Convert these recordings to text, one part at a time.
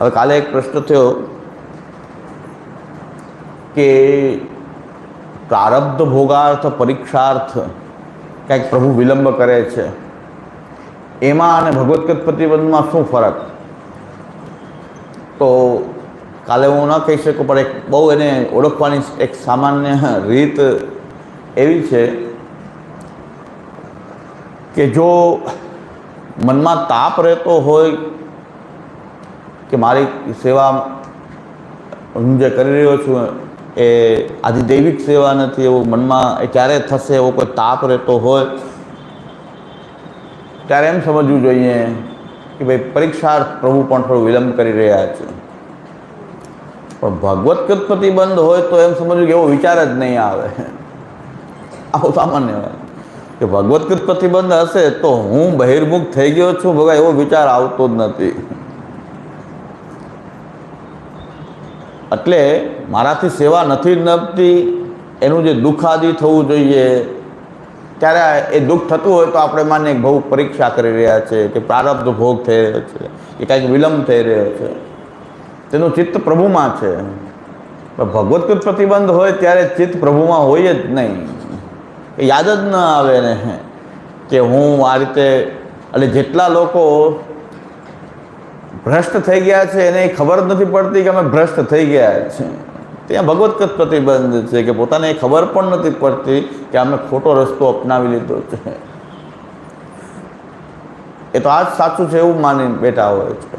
હવે કાલે એક પ્રશ્ન થયો કે પ્રારબ્ધ ભોગાર્થ પરીક્ષાર્થ કંઈક પ્રભુ વિલંબ કરે છે. એમાં અને ભગવદ્ગત પ્રતિબંધમાં શું ફરક? તો કાલે હું ન કહી શકું, પણ એક બહુ એને ઓળખવાની એક સામાન્ય રીત એવી છે કે જો મનમાં તાપ રહેતો હોય કે મારી સેવા હું જે કરી રહ્યો છું એ આધિદૈવિક સેવા નથી, એવું મનમાં એ ક્યારે થશે એવો કોઈ તાપ રહેતો હોય? ત્યારે એમ સમજવું જોઈએ કે ભાઈ પરીક્ષાર્થ પ્રભુ પણ થોડું વિલંબ કરી રહ્યા છે. પણ ભગવત કૃત પ્રતિબંધ હોય તો એમ સમજવું કે એવો વિચાર જ નહીં આવે. આવું સામાન્ય હોય કે ભગવત કૃત પ્રતિબંધ હશે તો હું બહિર્મુખ થઈ ગયો છું ભગા એવો વિચાર આવતો જ નથી. એટલે મારાથી સેવા નથી નપતી એનું જે દુઃખાદી થવું જોઈએ, ત્યારે એ દુઃખ થતું હોય તો આપણે માને બહુ પરીક્ષા કરી રહ્યા છે, કે પ્રારબ્ધ ભોગ થઈ રહ્યો છે, કે કાંઈક વિલંબ થઈ રહ્યો છે. તેનું ચિત્ત પ્રભુમાં છે. ભગવત પ્રતિબંધ હોય ત્યારે ચિત્ત પ્રભુમાં હોય જ નહીં. એ યાદ જ ન આવે ને કે હું આ રીતે, એટલે જેટલા લોકો ભ્રષ્ટ થઈ ગયા છે, એને ખબર જ નથી પડતી કે અમે ભ્રષ્ટ થઈ ગયા છે. ત્યાં ભગવત પ્રતિબંધ છે કે પોતાને એ ખબર પણ નથી પડતી કે અમે ખોટો રસ્તો અપનાવી લીધો છે. એ તો આ જ સાચું છે એવું માની બેઠા હોય છે.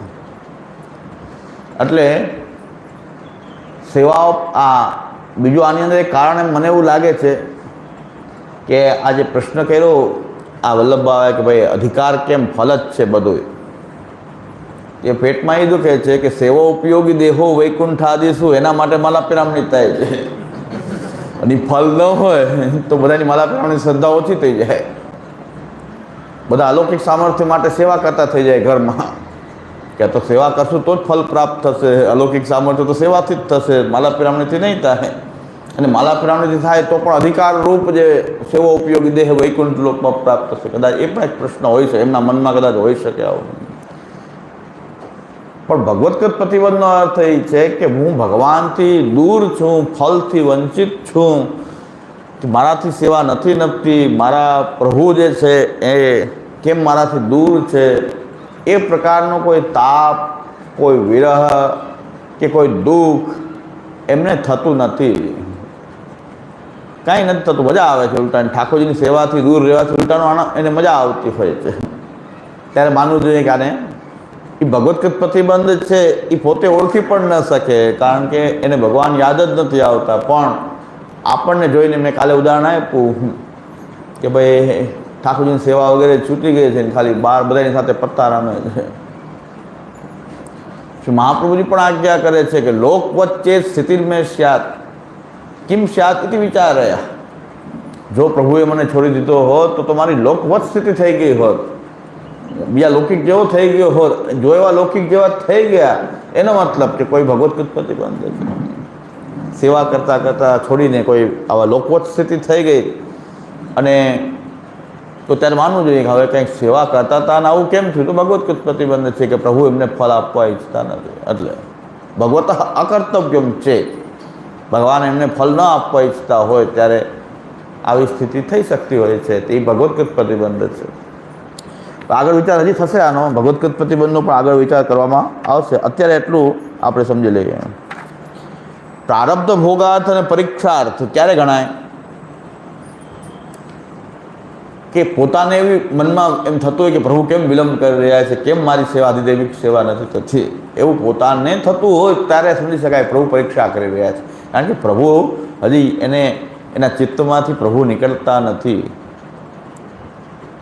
એટલે સેવાઓ આ બીજું આની અંદર એક કારણ મને એવું લાગે છે કે આ જે પ્રશ્ન કર્યો, આ વલ્લભભાઈ કે ભાઈ અધિકાર કેમ ફલ જ છે બધું એ પેટમાં એ દુખે છે કે સેવા ઉપયોગી દેહો વૈકુંઠાદિશું, એના માટે માલા થાય છે. અને ફલ ન હોય, તો બધાની માલા પિરામણી શ્રદ્ધા ઓછી થઈ જાય. બધા અલૌકિક સામર્થ્ય માટે સેવા કરતા થઈ જાય ઘરમાં. કે તો સેવા કરશું તો જ ફલ પ્રાપ્ત થશે, અલૌકિક સામર્થ્ય તો સેવાથી જ થશે, માલા પિરામણીથી નહીં થાય. અને માલા પિરામણીથી થાય તો પણ અધિકાર રૂપ જે સેવા ઉપયોગી દેહ વૈકુંઠ લોકમાં પ્રાપ્ત થશે. કદાચ એ પણ એક પ્રશ્ન હોય છે, એમના મનમાં કદાચ હોઈ શકે આવું. પણ ભગવતગત પ્રતિબંધનો અર્થ એ છે કે હું ભગવાનથી દૂર છું, ફલથી વંચિત છું. મારાથી સેવા નથી નપતી, મારા પ્રભુ જે છે એ કેમ મારાથી દૂર છે? એ પ્રકારનો કોઈ તાપ, કોઈ વિરહ કે કોઈ દુઃખ એમને થતું નથી. કાંઈ નથી થતું, મજા આવે છે ઉલટાને. ઠાકોરજીની સેવાથી દૂર રહેવાથી ઉલટાનો આનંદ, એને મજા આવતી હોય છે. ત્યારે માનવું જોઈએ કે આને એ ભગવત પ્રતિબંધ છે એ પોતે ઓળખી પણ ન શકે, કારણ કે એને ભગવાન યાદ જ નથી આવતા. પણ આપણને જોઈને મેં કાલે ઉદાહરણ આપ્યું કે ભાઈ ઠાકોરજીની સેવા વગેરે છૂટી ગઈ છે ને ખાલી બાર બધાની સાથે પત્તા રમે છે. મહાપ્રભુજી પણ આજ્ઞા કરે છે કે લોક વચ્ચે સ્થિતિ મેં સ્યાત, કિમ સ્યાત ઇતિ વિચાર રહ્યા જો પ્રભુએ મને છોડી દીધો હોત, તો તમારી લોકવત સ્થિતિ થઈ ગઈ હોત. બીજા લૌકિક જેવો થઈ ગયો હોત જો એવા લૌકિક જેવા થઈ ગયા, એનો મતલબ કે કોઈ ભગવત પ્રતિબંધ છે. સેવા કરતાં કરતાં છોડીને કોઈ આવા લોકવત સ્થિતિ થઈ ગઈ. અને તો ત્યારે માનવું જોઈએ કે હવે કંઈક સેવા કરતા હતા અને આવું કેમ થયું? તો ભગવત પ્રતિબંધ છે કે પ્રભુ એમને ફળ આપવા ઈચ્છતા નથી. એટલે ભગવત અકર્તવ્યમ છે. ભગવાન એમને ફળ ન આપવા ઈચ્છતા હોય ત્યારે આવી સ્થિતિ થઈ શકતી હોય છે. તે ભગવતકૃત પ્રતિબંધ છે. આગળ વિચાર હજી થશે આનો. ભગવતકૃત પ્રતિબંધનો પણ આગળ વિચાર કરવામાં આવશે. અત્યારે એટલું આપણે સમજી લઈએ. પ્રારબ્ધ ભોગાર્થ અને પરીક્ષાર્થ ક્યારે ગણાય? કે પોતાને એવી મનમાં એમ થતું હોય કે પ્રભુ કેમ વિલંબ કરી રહ્યા છે? કેમ મારી સેવા, આધિદૈવિક સેવા નથી થતી? એવું પોતાને થતું હોય ત્યારે સમજી શકાય પ્રભુ પરીક્ષા કરી રહ્યા છે. કારણ કે પ્રભુ હજી એને, એના ચિત્તમાંથી પ્રભુ નીકળતા નથી.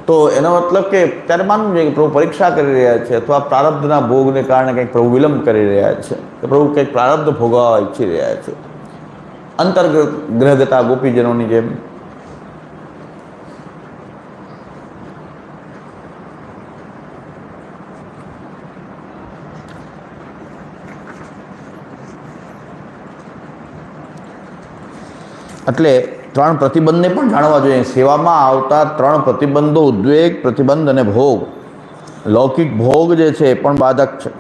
તો એનો મતલબ કે ત્યારે માનવું જોઈએ કે પ્રભુ પરીક્ષા કરી રહ્યા છે અથવા પ્રારબ્ધના ભોગને કારણે કંઈક પ્રભુ વિલંબ કરી રહ્યા છે કે પ્રભુ કંઈક પ્રારબ્ધ ભોગવવા ઈચ્છી રહ્યા છે. અંતર્ગત ગ્રહગતા ગોપીજનોની જેમ. એટલે ત્રણ પ્રતિબંધને પણ જાણવા જોઈએ. સેવામાં આવતા ત્રણ પ્રતિબંધો, ઉદ્વેગ, પ્રતિબંધ અને ભોગ. લૌકિક ભોગ જે છે એ પણ બાધક છે.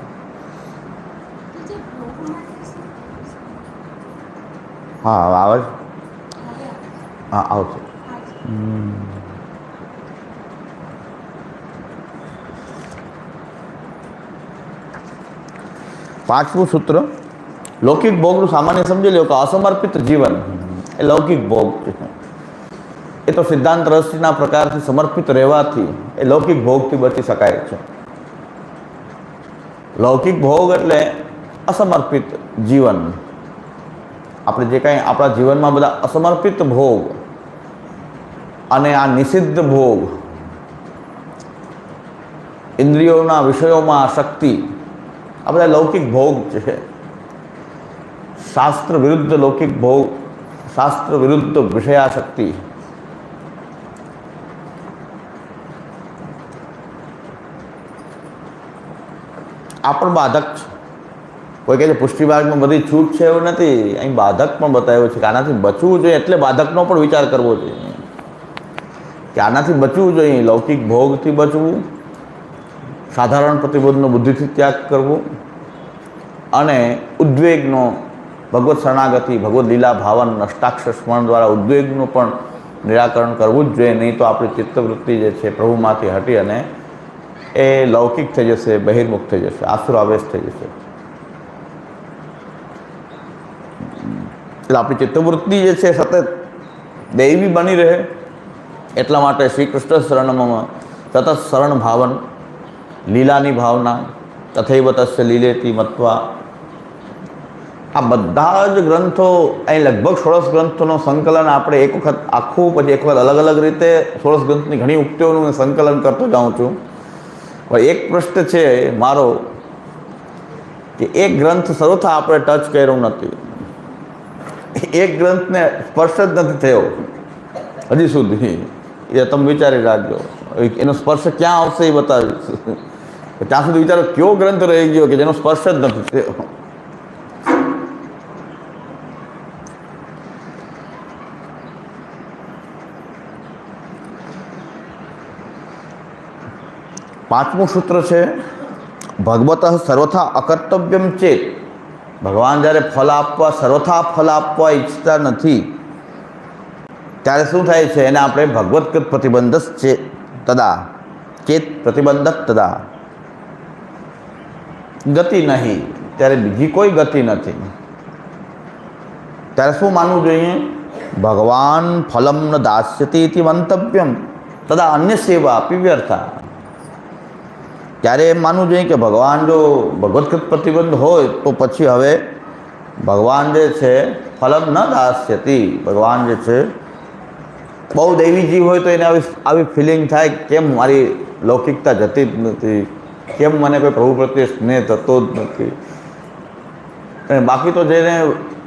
હા આવે હા, આવશે. પાંચમું સૂત્ર. લૌકિક ભોગનું સામાન્ય સમજી લો કે અસમર્પિત જીવન. એ લૌકિક ભોગ છે. એ તો સિદ્ધાંત રસના પ્રકારથી સમર્પિત રહેવાથી એ લૌકિક ભોગથી બચી શકાય છે. લૌકિક ભોગ એટલે અસમર્પિત જીવન. આપણે જે કાંઈ આપણા જીવનમાં બધા અસમર્પિત ભોગ અને આ નિષિદ્ધ ભોગ ઇન્દ્રિયોના વિષયોમાં આસક્તિ, આ બધા લૌકિક ભોગ છે. શાસ્ત્ર વિરુદ્ધ લૌકિક ભોગ શાસ્ત્ર વિરુદ્ધ વિષયાશક્તિ આ પણ બાધક છે કોઈ કહે છે પુષ્ટિ બધી છૂટ છે એવું નથી, અહીં બાધક પણ બતાવ્યો છે કે આનાથી બચવું જોઈએ, એટલે બાધકનો પણ વિચાર કરવો જોઈએ. કે આનાથી બચવું જોઈએ, લૌકિક ભોગથી બચવું, સાધારણ પ્રતિબોધનો બુદ્ધિથી ત્યાગ કરવો, અને ઉદ્વેગનો ભગવત શરણાગતિ, ભગવત લીલા ભાવન, અષ્ટાક્ષર સ્મરણ દ્વારા ઉદ્વેગનું પણ નિરાકરણ કરવું જ જોઈએ. નહીં તો આપણી ચિત્તવૃત્તિ જે છે પ્રભુમાંથી હટી અને એ લૌકિક થઈ જશે, બહિર્મુખ થઈ જશે આસુરાવેશ થઈ જશે. એટલે આપણી ચિત્તવૃત્તિ જે છે સતત દૈવી બની રહે એટલા માટે શ્રી કૃષ્ણ શરણમાં સતત શરણ ભાવન, લીલાની ભાવના તથૈવ તસ્ય લીલેતી મત્વા આ બધા જ ગ્રંથો અહીં લગભગ સોળસ ગ્રંથોનો સંકલન આપણે એક વખત આખું પછી એક વખત અલગ અલગ રીતે સોળસ ગ્રંથની ઘણી ઉક્તિઓનું હું સંકલન કરતો જાઉં છું. પણ એક પ્રશ્ન છે મારો કે એક ગ્રંથ સર્વથા આપણે ટચ કર્યો નથી. એક ગ્રંથને સ્પર્શ જ નથી થયો હજી સુધી. એ તમે વિચારી રાખજો. એનો સ્પર્શ ક્યાં આવશે એ બતાવીશ. ત્યાં સુધી વિચારો કયો ગ્રંથ રહી ગયો કે જેનો સ્પર્શ જ નથી થયો? પાંચમું સૂત્ર છે ભગવત સર્વથા અકર્તવ્યમ ચેત ભગવાન જ્યારે ફલ આપવા સર્વથા ફલ આપવા ઈચ્છતા નથી, ત્યારે શું થાય છે? એને આપણે ભગવત પ્રતિબંધક છે, તદા, ચેત પ્રતિબંધક તદા. ગતિ નહીં, ત્યારે બીજી કોઈ ગતિ નથી. ત્યારે શું માનવું જોઈએ? ભગવાન ફલમ ન દાસ્યતી ઇતિ મંતવ્યમ, તદા અન્ય સેવા આપી વ્યર્થા. ત્યારે એમ માનવું જોઈએ કે ભગવાન જો ભગવતકૃત પ્રતિબંધ હોય તો પછી હવે ભગવાન જે છે, ફલમ ન દાસ્યતી. ભગવાન જે છે, બહુ દૈવીજી હોય તો એને આવી આવી ફિલિંગ થાય કેમ મારી લૌકિકતા જતી જ નથી? કેમ મને કોઈ પ્રભુ પ્રત્યે સ્નેહ થતો જ નથી? બાકી તો જેને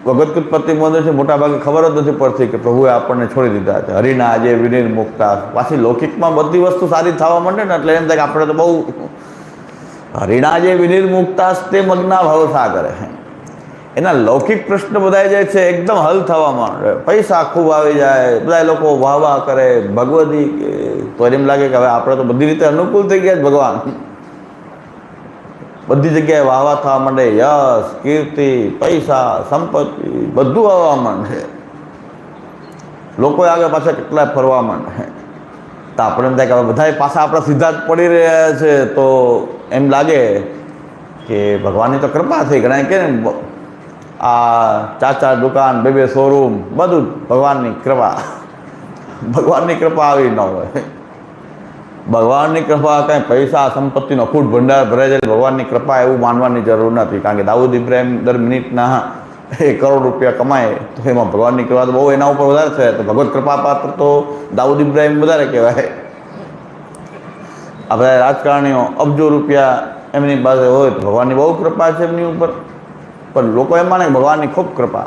ભગવતકૃત પ્રતિબંધ છે, મોટાભાગે ખબર જ નથી પડતી કે પ્રભુએ આપણને છોડી દીધા છે. હરિના આજે વિનિર મુક્તા. પાછી લૌકિકમાં બધી વસ્તુ સારી થવા માંડે ને એટલે એમ થાય કે આપણે તો બહુ હરિના જે વિનિર મુક્તા તે મગ્ના ભાવ કરે એના લૌકિક પ્રશ્ન બધા જાય છે, એકદમ હલ થવા માંડે. પૈસા ખૂબ આવી જાય બધા લોકો વાહ વાહ કરે. ભગવદી તો એમ લાગે કે હવે આપણે તો બધી રીતે અનુકૂળ થઈ ગયા જ ભગવાન. બધી જગ્યાએ વાહવા થવા માંડે, યશ, કીર્તિ, પૈસા, સંપત્તિ, બધું આવવા માંડે. લોકો આગળ પાછા કેટલા ફરવા માંડે. તો આપણે એમ થાય કે બધા પાછા આપણા સીધા જ પડી રહ્યા છે. તો એમ લાગે કે ભગવાનની તો કૃપા થઈ ઘણા કે આ ચાચા દુકાન, બે બે શોરૂમ બધું ભગવાનની કૃપા. ભગવાનની કૃપા આવી ન હોય. ભગવાનની કૃપા કાંઈ પૈસા, સંપત્તિનો અખૂટ ભંડાર ભરાઈ જાય ભગવાનની કૃપા એવું માનવાની જરૂર નથી. કારણ કે દાઉદ ઇબ્રાહિમ દર મિનિટના એ કરોડ રૂપિયા કમાય, તો એમાં ભગવાનની કૃપા તો બહુ એના ઉપર વધારે છે. તો ભગવત કૃપા પાત્ર તો દાઉદ ઇબ્રાહિમ વધારે કહેવાય. આ બધા રાજકારણીઓ અબજો રૂપિયા એમની પાસે હોય તો ભગવાનની બહુ કૃપા છે એમની ઉપર. પણ લોકો એમ માને ભગવાનની ખૂબ કૃપા.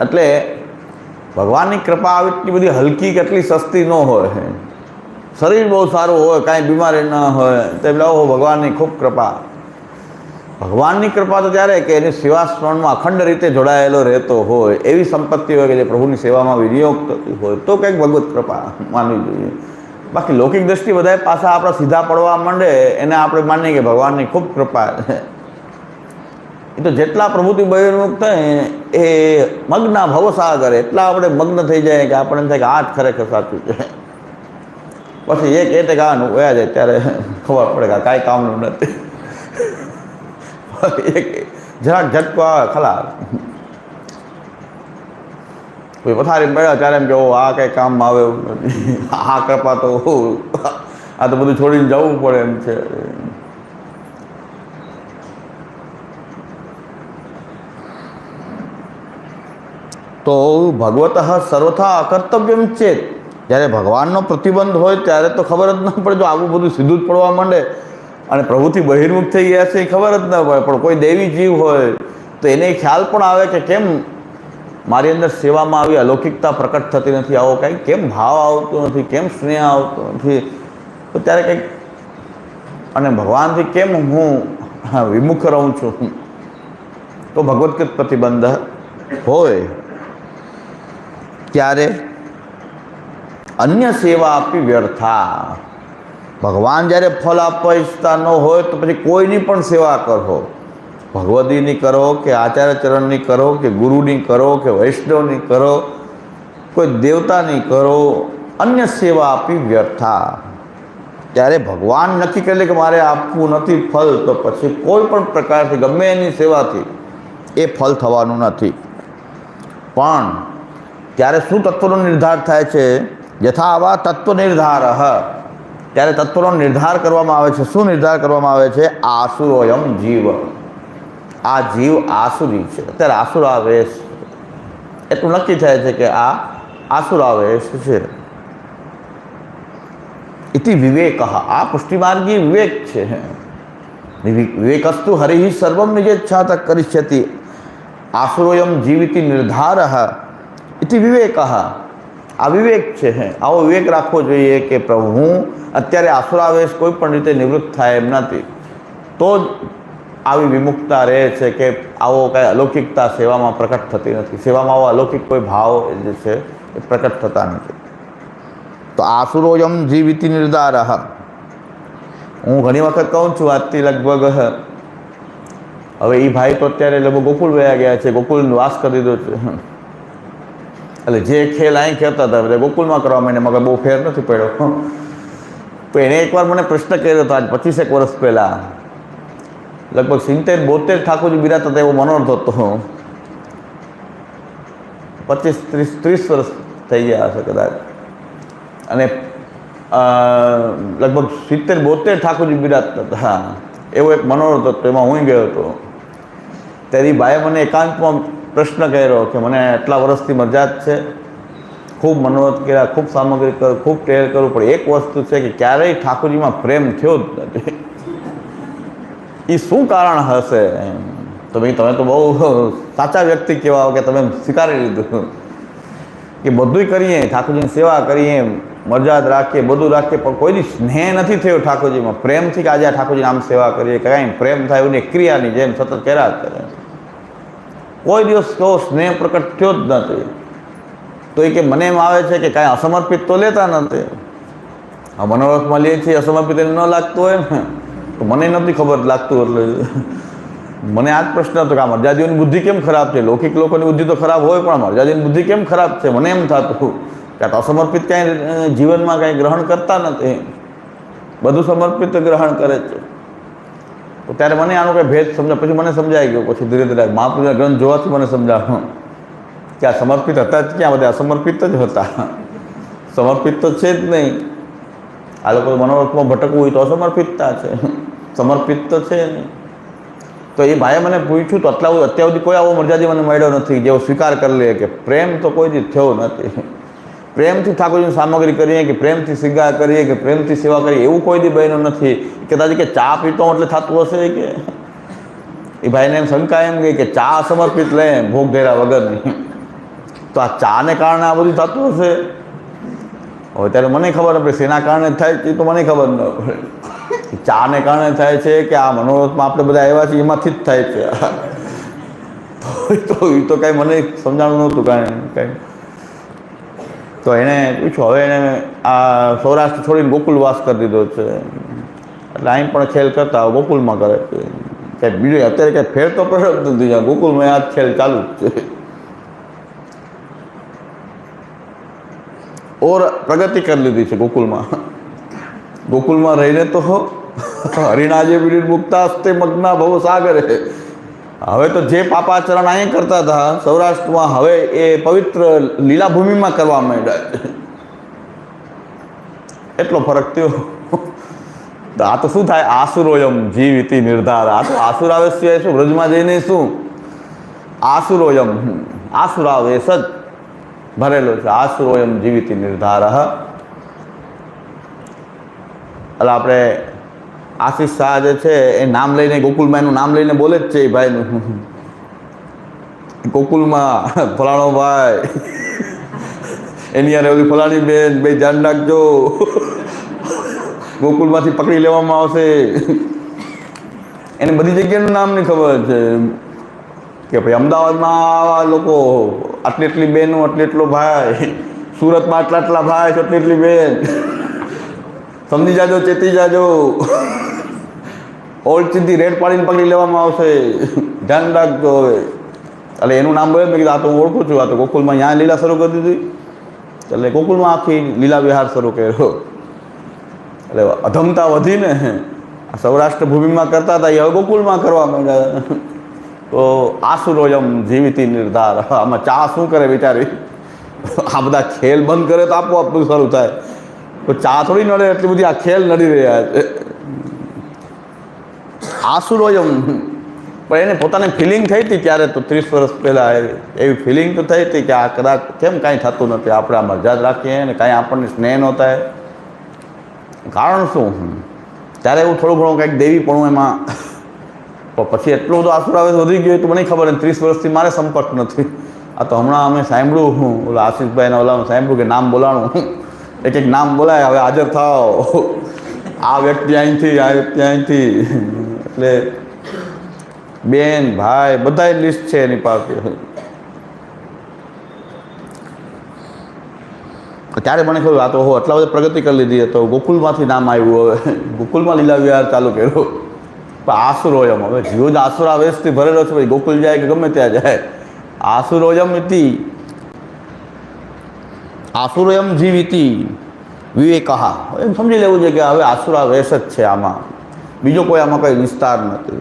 એટલે ભગવાનની કૃપા આવે એટલી બધી હલકી કે એટલી સસ્તી ન હોય. શરીર બહુ સારું હોય, કાંઈ બીમારી ન હોય, તો એટલે ઓહો ભગવાનની ખૂબ કૃપા. ભગવાનની કૃપા તો ત્યારે કે એની સેવા સ્મરણમાં અખંડ રીતે જોડાયેલો રહેતો હોય, એવી સંપત્તિ હોય કે જે પ્રભુની સેવામાં વિનિયોગ થતી હોય, તો કંઈક ભગવત કૃપા માનવી જોઈએ. બાકી લૌકિક દ્રષ્ટિ બધા પાછા આપણા સીધા પડવા માંડે, એને આપણે માનીએ કે ભગવાનની ખૂબ કૃપા છે. એ તો જેટલા પ્રભુતિ બહિર્મુખ થાય એ મગ્ન ભવસાગર એટલા આપણે મગ્ન થઈ જાય કે આપણને થાય કે આ ખરેખર સાચું છે. પછી એક એ આનું વયા જાય, ત્યારે ખબર પડે કે કાંઈ કામનું નથી. એક જરાક ઝટકો આવે, ખલા. કોઈ પથારી પડ્યા ત્યારે એમ કે, ઓ, આ કંઈ કામમાં આવે એવું નથી. આ કૃપા તો, આ તો બધું છોડીને જવું પડે એમ છે. તો ભગવત સર્વથા અકર્તવ્યમ ચેત. જ્યારે ભગવાનનો પ્રતિબંધ હોય ત્યારે તો ખબર જ ન પડે, જો આવું બધું સીધું જ પડવા માંડે અને પ્રભુથી બહિર્મુખ થઈ ગયા છે એ ખબર જ ન પડે, પણ કોઈ દેવી જીવ હોય તો એને ખ્યાલ પણ આવે કે કેમ મારી અંદર સેવામાં આવી અલૌકિકતા પ્રકટ થતી નથી, આવો કાંઈ કેમ ભાવ આવતો નથી, કેમ સ્નેહ આવતો નથી? તો ત્યારે કંઈક અને ભગવાનથી કેમ હું વિમુખ રહું છું? તો ભગવત્કૃત પ્રતિબંધ હોય. ત્યારે અન્ય સેવા આપી વ્યર્થા. ભગવાન જ્યારે ફળ આપવા ઈચ્છતા ન હોય તો પછી કોઈની પણ સેવા કરો. ભગવદીની કરો કે આચાર્ય ચરણની કરો કે ગુરુની કરો કે વૈષ્ણવની કરો, કોઈ દેવતાની કરો, અન્ય સેવા આપી વ્યર્થા. ત્યારે ભગવાન નક્કી કરે કે મારે આપવું નથી ફલ તો પછી કોઈ પણ પ્રકારથી ગમે એની સેવાથી એ ફલ થવાનું નથી. પણ ત્યારે શું તત્વનો નિર્ધાર થાય છે? યથા આવા તત્વ નિર્ધાર ત્યારે તત્વનો નિર્ધાર કરવામાં આવે છે. શું નિર્ધાર કરવામાં આવે છે? આસુરોયમ જીવ. આ જીવ આસુરી છે. અત્યારે આસુરાવેશ. એટલું નક્કી થાય છે કે આ આસુરાવેશ છે. ઇતિ વિવેક. આ પુષ્ટિમાર્ગી વિવેક છે. વિવે- વિવેકસ્તુ હરિ સર્વમ નિજેચ્છાત કરિષ્યતિ આસુરોયમ જીવિતિ નિર્ધાર. ઇતિ વિવેક આ વિવેક છે આવો વિવેક રાખવો જોઈએ કે પ્રભુ હું અત્યારે આસુરાવેશ કોઈ પણ રીતે નિવૃત્ત થાય એમ નથી તો જ આવી વિમુખતા રહે છે કે આવો કાંઈ અલૌકિકતા સેવામાં પ્રકટ થતી નથી સેવામાં આવો અલૌકિક કોઈ ભાવ જે છે એ પ્રકટ થતા નથી તો આસુરોયમ જીવિતિ નિર્ધાર હું ઘણી વખત કહું છું આજથી લગભગ હવે એ ભાઈ તો અત્યારે લગભગ ગોકુળ વયા ગયા છે ગોકુળ વાસ કરી દીધો છે એટલે જે ખેલ અહીં ખેલતા હતા, બધા ગોકુળમાં કરવા માંડે મગર બહુ ફેર નથી પડ્યો. તો એણે એકવાર મને પ્રશ્ન કર્યો હતો આજ પચીસેક વર્ષ પહેલાં. લગભગ સિત્તેર બોતેર ઠાકોરજી બિરાતા હતા એવો મનોરથ હતો. પચીસ, ત્રીસ ત્રીસ વર્ષ થઈ ગયા હશે કદાચ. અને લગભગ સિત્તેર બોતેર ઠાકોરજી બિરાજતા હતા. એવો એક મનોરથ હતો, એમાં હું ગયો હતો. ત્યારે ભાઈએ મને એકાંતમાં પ્રશ્ન કર્યો કે મને આટલા વર્ષથી મજાજ છે. ખૂબ મનોરથ કર્યા, ખૂબ સામગ્રી કર, ખૂબ ટેર કરું, પણ એક વસ્તુ છે કે ક્યારેય ઠાકોરજીમાં પ્રેમ થયો જ નથી. એ શું કારણ હશે. તો ભાઈ તમે તો બહુ સાચા વ્યક્તિ કહેવાઓ કે તમે સ્વીકારી લીધું. કે બધુંય કરીએ, ઠાકોરજીની સેવા કરીએ મરજાદ રાખીએ, બધું રાખીએ, પણ કોઈની સ્નેહ નથી થયો ઠાકોરજીમાં. પ્રેમથી કે આજે આ ઠાકોરજીની આમ સેવા કરીએ, કાંઈ પ્રેમ થાય એવું નહીં, ક્રિયાની જેમ સતત કર્યા કરે. કોઈ દિવસ કેવો સ્નેહ પ્રકટ થયો જ નથી. તો એ કે મને એમ આવે છે કે કાંઈ અસમર્પિત તો લેતા નથી. આ મનોરથમાં લે છે અસમર્પિત એને ન લાગતું હોય ને. તો મને નથી ખબર લાગતું એટલે મને આ જ પ્રશ્ન હતો કે આ મર્યાદીઓની બુદ્ધિ કેમ ખરાબ છે? લૌકિક લોકોની બુદ્ધિ તો ખરાબ હોય પણ મર્યાદીની બુદ્ધિ કેમ ખરાબ છે? મને એમ થતું કે આ તો અસમર્પિત કાંઈ અ, જીવનમાં કાંઈ ગ્રહણ કરતા નથી. બધું સમર્પિત ગ્રહણ કરે છે. તો ત્યારે મને આનો કંઈ ભેદ સમજાય પછી મને સમજાઈ ગયો, પછી ધીરે ધીરે મહાપુરુષના ગ્રંથ જોવાથી મને સમજાવ્યું કે આ સમર્પિત હતા જ ક્યાં? બધા અસમર્પિત જ હતા. સમર્પિત તો છે જ નહીં. આ લોકો મનોરથમાં ભટકવું હોય તો અસમર્પિતતા છે. સમર્પિત તો છે નહીં. તો એ ભાઈએ મને પૂછ્યું, તો આટલા અત્યાર સુધી કોઈ આવો મર્યાદી મને મળ્યો નથી? જેવો સ્વીકાર કરી લે કે પ્રેમ તો કોઈ જ થયો નથી. પ્રેમથી ઠાકોરજીની સામગ્રી કરીએ કે પ્રેમથી શિંગાર કરીએ કે પ્રેમથી સેવા કરીએ, એવું કોઈ દી બહેનો નથી. કદાચ કે ચા પીતો એટલે થતું હશે કે? એ ભાઈને એમ શંકા એમ ગઈ કે ચા સમર્પિત લે ભોગ ઘેરા વગરની તો આ ચાને કારણે આ બધું થતું હશે? હવે ત્યારે મને ખબર આપણે શેના કારણે થાય છે એ તો મને ખબર ન પડે. ચાને કારણે થાય છે કે આ મનોરથમાં આપણે બધા આવ્યા છીએ, એમાંથી જ થાય છે. તો, એ તો કાંઈ મને સમજાણું નહોતું કાંઈ કાંઈ. તો એણે પૂછ્યું હવે એણે આ સૌરાષ્ટ્ર છોડીને ગોકુલ વાસ કરી દીધો છે. એટલે અહીં પણ ખેલ કરતા ગોકુલમાં કરે છે. ક્યાંક બીજું અત્યારે કંઈ ફેર તો પડ્યો જ નથી ગોકુલમાં આ ખેલ ચાલુ જ છે. ઓર પ્રગતિ કરી લીધી છે ગોકુલમાં. ગોકુલમાં રહીને તો હરિણા જે વિડીર મુક્તા હસ્તે મગ્ના ભવ સાગરે. હવે તો જે પાપાચરણ અહીંયા કરતા હતા, સૌરાષ્ટ્રમાં હવે એ પવિત્ર લીલાભૂમિમાં કરવા માંડ્યા. છે એટલો ફરક થયો. આ તો શું થાય? આસુરોયમ જીવિતી નિર્ધાર. આ તો આસુરાવેશ સિવાય શું? વ્રજમાં જઈને શું? આસુરોયમ. આસુરાવેશ જ ભરેલો છે. આસુરોયમ જીવિતી નિર્ધાર. એટલે આપણે આશીષ શાહ જે છે, એ નામ લઈને ગોકુલમાં એનું નામ લઈને બોલે જ છે એ ભાઈનું. ગોકુલમાં ફલાણો ભાઈ એની યારે ઓલી ફલાણી બેન બે ધ્યાન રાખજો. ગોકુલમાંથી પકડી લેવામાં આવશે. એને બધી જગ્યાનું નામ નહીં ખબર છે. કે ભાઈ, અમદાવાદમાં આવા લોકો, આટલી એટલી બહેનો આટલી એટલો ભાઈ. સુરતમાં આટલા આટલા ભાઈ, આટલી એટલી બેન. સમજી જાજો, ચેતી જાજો. ઓળચીથી રેડ પાડીને પકડી લેવામાં આવશે. ધ્યાન રાખજો હવે. એટલે એનું નામ બોલે, મેં કીધું, આ તો ઓળખું છું, આ તો ગોકુલમાં ત્યાં લીલા શરૂ કરી દીધી. એટલે ગોકુલમાં આખી લીલા વિહાર શરૂ કર્યો. એટલે અધમતા વધીને સૌરાષ્ટ્ર ભૂમિમાં કરતા હતા, એ હવે ગોકુલમાં કરવા માંડ્યા. તો આસુરોયમ જીવિતી નિર્ધાર. આમાં ચા શું કરે બિચારી? આ બધા ખેલ બંધ કરે તો આપોઆપ શરૂ થાય. તો ચા થોડી નડે, એટલી બધી આ ખેલ નડી રહ્યા છે આસુરોયમ પણ એને પોતાને ફિલિંગ થઈ હતી ત્યારે તો ત્રીસ વર્ષ પહેલાં એવી ફિલિંગ તો થઈ હતી કે આ કદાચ કેમ કાંઈ થતું નથી, આપણે આ મરજાદ રાખીએ ને કાંઈ આપણને સ્નેહ ન થાય. કારણ શું? ત્યારે એવું થોડું ઘણું કંઈક દેવી પણ એમાં, પણ પછી એટલો બધો આસુરાવેશ વધી ગયો તો મને ખબર ત્રીસ વર્ષથી મારે સંપર્ક નથી. આ તો હમણાં અમે સાંભળ્યું હું ઓલા આશીષભાઈને ઓલા સાંભળ્યું કે નામ બોલાણું. એક એક નામ બોલાય, હવે હાજર થાવ આ વ્યક્તિ અહીંથી, આ વ્યક્તિ અહીંથી. એટલે બેન, ભાઈ બધાય લિસ્ટ છે એની પાસે. ત્યારે મને ખબર, આ હો, આટલા બધા પ્રગતિ કરી લીધી તો ગોકુલમાંથી નામ આવ્યું હવે. ગોકુલમાં લીલા વિહાર ચાલુ કર્યો. પણ આસુરોયમ હવે જીવો જ વેસ્ટથી ભરેલો છે. ભાઈ, ગોકુલ જાય કે ગમે ત્યાં જાય. આસુરોયમ ઇતિ એમ જીવિતિ વિવેકહા એમ સમજી લેવું છે કે હવે આસુરા રેશ જ છે આમાં. બીજો કોઈ આમાં કંઈ વિસ્તાર નથી.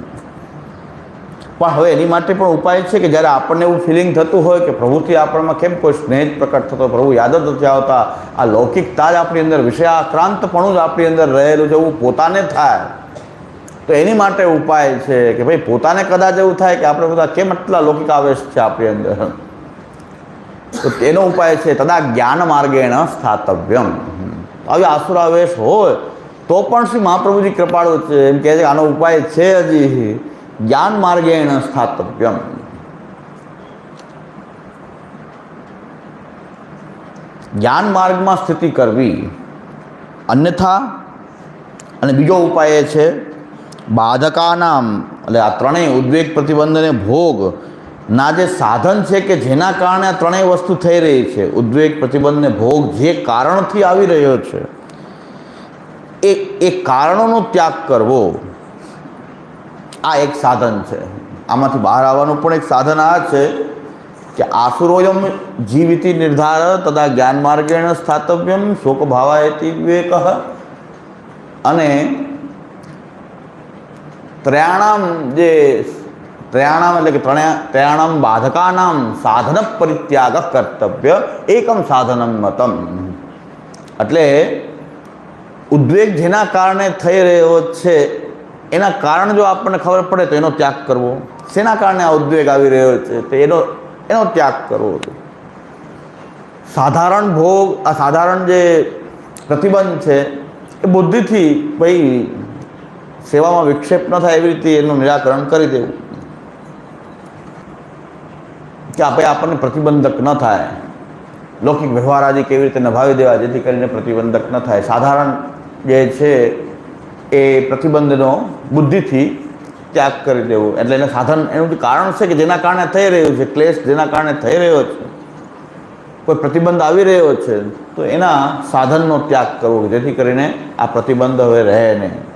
પણ હવે એની માટે પણ ઉપાય છે કે જ્યારે આપણને એવું ફિલિંગ થતું હોય કે પ્રભુથી આપણમાં કેમ કોઈ સ્નેહ જ પ્રકટ થતો પ્રભુ યાદ જ નથી આવતા, આ લૌકિકતા જ આપણી અંદર વિષયાક્રાંતપણું જ આપણી અંદર રહેલું છે, એવું પોતાને થાય. તો એની માટે ઉપાય છે કે ભાઈ પોતાને કદાચ એવું થાય કે આપણે બધા કેમ આટલા લૌકિક આવેશ છે આપણી અંદર? તો તેનો ઉપાય છે તદા જ્ઞાન માર્ગેણ સ્થાતવ્યમ. આવી આસુરાવેશ હોય, તો પણ શ્રી મહાપ્રભુજી કૃપાળુ છે. એમ કહે છે આનો ઉપાય છે હજી. જ્ઞાન માર્ગેણ સ્થાતવ્યમ. જ્ઞાન માર્ગમાં સ્થિતિ કરવી અન્યથા, અને બીજો ઉપાય છે, બાધકાનામ, એટલે આ ત્રણેય ઉદ્વેગ પ્રતિબંધ અને ભોગ ના જે સાધન છે કે જેના કારણે આ ત્રણેય વસ્તુ થઈ રહી છે, ઉદ્વેગ પ્રતિબંધ ને ભોગ જે કારણથી આવી રહ્યો છે, એ એ કારણોનો ત્યાગ કરવો આ એક સાધન છે. આમાંથી બહાર આવવાનું પણ એક સાધન આ છે કે આસુરોયમ જીવિતિ નિર્ધાર તથા જ્ઞાન માર્ગેણ સ્થાતવ્યમ શોક ભાવાયતી વિવેક. અને ત્રયાણામ જે ત્રયાણામ એટલે કે ત્રણ્યા ત્રયાણામ બાધકાનામ સાધન પરિત્યાગ કર્તવ્ય એકમ સાધનમ મતમ એટલે ઉદ્વેગ જેના કારણે થઈ રહ્યો છે, એના કારણ જો આપણને ખબર પડે તો એનો ત્યાગ કરવો. શેના કારણે આ ઉદ્વેગ આવી રહ્યો છે, તો એનો એનો ત્યાગ કરવો સાધારણ ભોગ, આ સાધારણ જે પ્રતિબંધ છે, એ બુદ્ધિથી ભાઈ સેવામાં વિક્ષેપ ન થાય એવી રીતે એનું નિરાકરણ કરી દેવું. કે આપણે આપણને પ્રતિબંધક ન થાય. લૌકિક વ્યવહાર આદિ કેવી રીતે નભાવી દેવા જેથી કરીને પ્રતિબંધક ન થાય. સાધારણ જે છે એ પ્રતિબંધનો બુદ્ધિથી ત્યાગ કરી દેવું. એટલે એને સાધન એનું કારણ છે કે જેના કારણે થઈ રહ્યું છે, ક્લેશ જેના કારણે થઈ રહ્યો છે, કોઈ પ્રતિબંધ આવી રહ્યો છે, તો એના સાધનનો ત્યાગ કરવો જેથી કરીને આ પ્રતિબંધ હવે રહે નહીં.